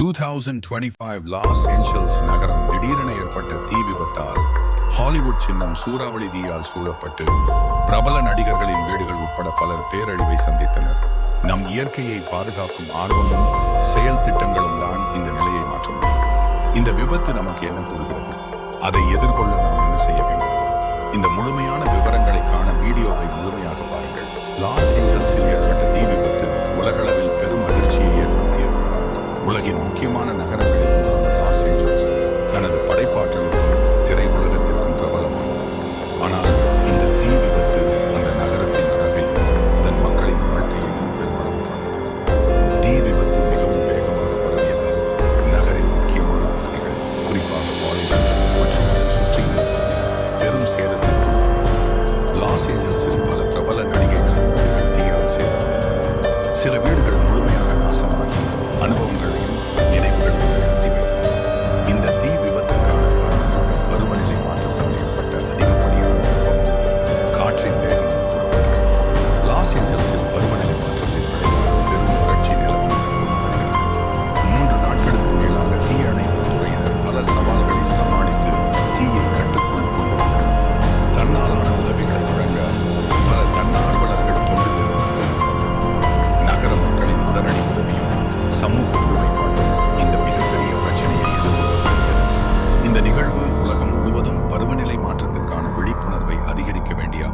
Two thousand twenty five Los Angeles நகரம் திடீரென ஏற்பட்ட தீ விபத்தால் ஹாலிவுட் சின்னம் சூறாவளி தீயால் சூழப்பட்டு பிரபல நடிகர்களின் வீடுகள் உட்பட பலர் பேரழிவை சந்தித்தனர். நம் இயற்கையை பாதுகாக்கும் ஆர்வமும் செயல் திட்டங்களும் தான் இந்த நிலையை மாற்ற முடியும் இந்த விபத்து நமக்கு என்ன கூறுகிறது? அதை எதிர்கொள்ள நாம் என்ன செய்ய வேண்டும்? இந்த முழுமையான விவரங்களை காண வீடியோவை முழுமையாக பாருங்கள். லாஸ் ஏஞ்சல்ஸில் ஏற்பட்ட தீ விபத்து உலகளவில் முக்கியமான நகரங்களில்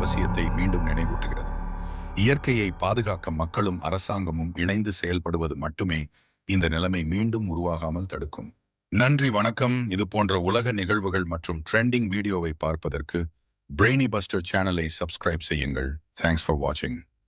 அவசியத்தை மீண்டும் நினைவூட்டுகிறது. இயற்கையை பாதுகாக்க மக்களும் அரசாங்கமும் இணைந்து செயல்படுவது மட்டுமே இந்த நிலைமை மீண்டும் உருவாகாமல் தடுக்கும். நன்றி வணக்கம். இது போன்ற உலக நிகழ்வுகள் மற்றும் ட்ரெண்டிங் வீடியோவை பார்ப்பதற்கு பிரெய்னி பஸ்டர் சேனலை சப்ஸ்கிரைப் செய்யுங்கள். தேங்க்ஸ் ஃபார் வாட்சிங்